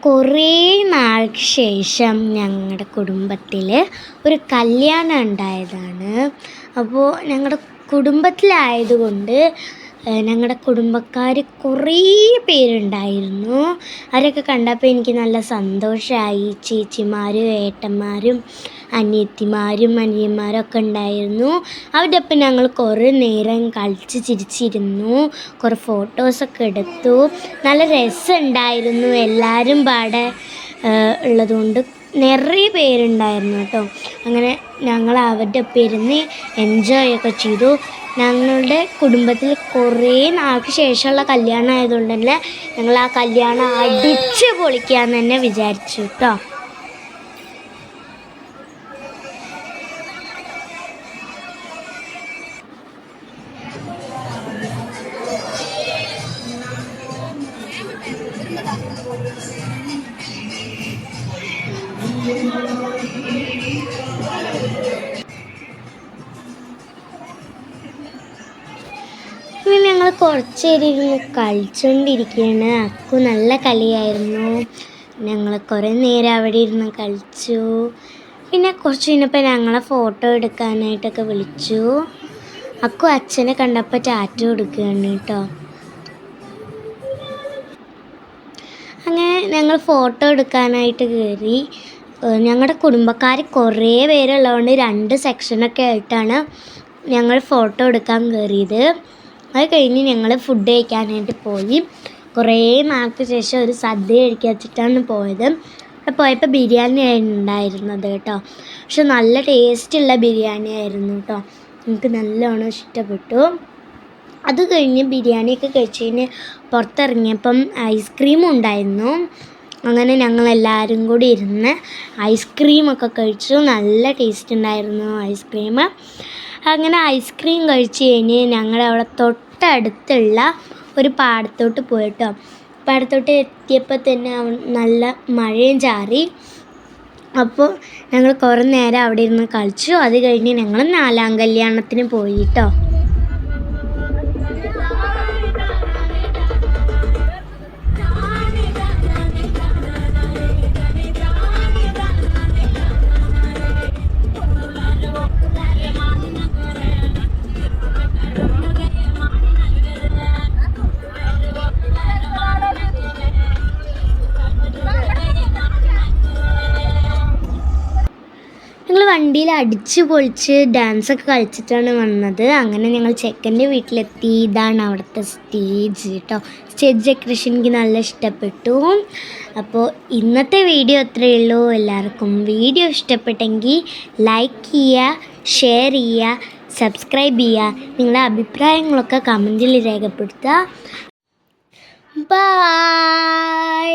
കുറേ നാൾക്ക് ശേഷം ഞങ്ങളുടെ കുടുംബത്തിൽ ഒരു കല്യാണം ഉണ്ടായതാണ്. അപ്പോൾ ഞങ്ങളുടെ കുടുംബത്തിലായതുകൊണ്ട് ഞങ്ങളുടെ കുടുംബക്കാർ കുറേ പേരുണ്ടായിരുന്നു. അവരൊക്കെ കണ്ടപ്പോൾ എനിക്ക് നല്ല സന്തോഷമായി ചേച്ചിമാരും ഏട്ടന്മാരും അനിയത്തിമാരും അനിയന്മാരും ഒക്കെ ഉണ്ടായിരുന്നു. അവരുടെ ഒപ്പം ഞങ്ങൾ കുറേ നേരം കളിച്ച് ചിരിച്ചിരുന്നു. കുറേ ഫോട്ടോസൊക്കെ എടുത്തു. നല്ല രസമുണ്ടായിരുന്നു എല്ലാവരും പാടെ ഉള്ളതുകൊണ്ട്. നിറയെ പേരുണ്ടായിരുന്നു കേട്ടോ. അങ്ങനെ ഞങ്ങൾ അവരുടെ ഒപ്പം ഇരുന്ന് എൻജോയ് ഒക്കെ ചെയ്തു. ഞങ്ങളുടെ കുടുംബത്തിൽ കുറേ നാൾക്ക് ശേഷമുള്ള കല്യാണം ആയതുകൊണ്ട് തന്നെ ഞങ്ങൾ ആ കല്യാണം അടിച്ച് പൊളിക്കാന്ന് തന്നെ വിചാരിച്ചു കേട്ടോ പിന്നെ കുറച്ച് നേരം ഇരുന്ന് കളിച്ചുകൊണ്ടിരിക്കുകയാണ് അക്കു നല്ല കളിയായിരുന്നു. ഞങ്ങൾ കുറേ നേരം അവിടെ ഇരുന്ന് കളിച്ചു. പിന്നെ കുറച്ച് കഴിഞ്ഞപ്പോൾ ഞങ്ങളെ ഫോട്ടോ എടുക്കാനായിട്ടൊക്കെ വിളിച്ചു. അക്കു അച്ഛനെ കണ്ടപ്പോൾ ടാറ്റ കൊടുക്കുകയാണ് കേട്ടോ. അങ്ങനെ ഞങ്ങൾ ഫോട്ടോ എടുക്കാനായിട്ട് കയറി ഞങ്ങളുടെ കുടുംബക്കാർ കുറേ പേരുള്ളതുകൊണ്ട് രണ്ട് സെക്ഷനൊക്കെ ആയിട്ടാണ് ഞങ്ങൾ ഫോട്ടോ എടുക്കാൻ കയറിയത് അത് കഴിഞ്ഞ് ഞങ്ങൾ ഫുഡ് കഴിക്കാനായിട്ട് പോയി. കുറേ നാൾക്ക് ശേഷം ഒരു സദ്യ കഴിക്കാൻ വെച്ചിട്ടാണ് പോയത്. അവിടെ പോയപ്പോൾ ബിരിയാണി ആയിരുന്നു ഉണ്ടായിരുന്നത് കേട്ടോ. പക്ഷെ നല്ല ടേസ്റ്റുള്ള ബിരിയാണി ആയിരുന്നു കേട്ടോ. എനിക്ക് നല്ലോണം ഇഷ്ടപ്പെട്ടു. അത് കഴിഞ്ഞ് ബിരിയാണിയൊക്കെ കഴിച്ച് കഴിഞ്ഞ് പുറത്തിറങ്ങിയപ്പം ഐസ്ക്രീമും ഉണ്ടായിരുന്നു. അങ്ങനെ ഞങ്ങൾ എല്ലാവരും കൂടി ഇരുന്ന് ഐസ്ക്രീമൊക്കെ കഴിച്ചു. നല്ല ടേസ്റ്റ് ഉണ്ടായിരുന്നു ഐസ്ക്രീം. അങ്ങനെ ഐസ്ക്രീം കഴിച്ച് കഴിഞ്ഞ് ഞങ്ങളവിടെ തൊട്ടടുത്തുള്ള ഒരു പാടത്തോട്ട് പോയിട്ടോ. പാടത്തോട്ട് എത്തിയപ്പോൾ തന്നെ നല്ല മഴയും ചാറി. അപ്പോൾ ഞങ്ങൾ കുറേ നേരം അവിടെ ഇരുന്ന് കളിച്ചു. അത് കഴിഞ്ഞ് ഞങ്ങൾ നാലാം കല്യാണത്തിന് പോയി കേട്ടോ വണ്ടിയിൽ അടിച്ച് പൊളിച്ച് ഡാൻസൊക്കെ കളിച്ചിട്ടാണ് വന്നത്. അങ്ങനെ ഞങ്ങൾ ചെക്കന്റെ വീട്ടിലെത്തി. ഇതാണ് അവിടുത്തെ സ്റ്റേജ് കേട്ടോ സ്റ്റേജ് ഡെക്കറേഷൻ എനിക്ക് നല്ല ഇഷ്ടപ്പെട്ടു. അപ്പോൾ ഇന്നത്തെ വീഡിയോ അത്രയേ ഉള്ളൂ. എല്ലാവർക്കും വീഡിയോ ഇഷ്ടപ്പെട്ടെങ്കിൽ ലൈക്ക് ചെയ്യുക ഷെയർ ചെയ്യുക സബ്സ്ക്രൈബ് ചെയ്യുക. നിങ്ങളുടെ അഭിപ്രായങ്ങളൊക്കെ കമന്റിൽ രേഖപ്പെടുത്തുക. ബൈ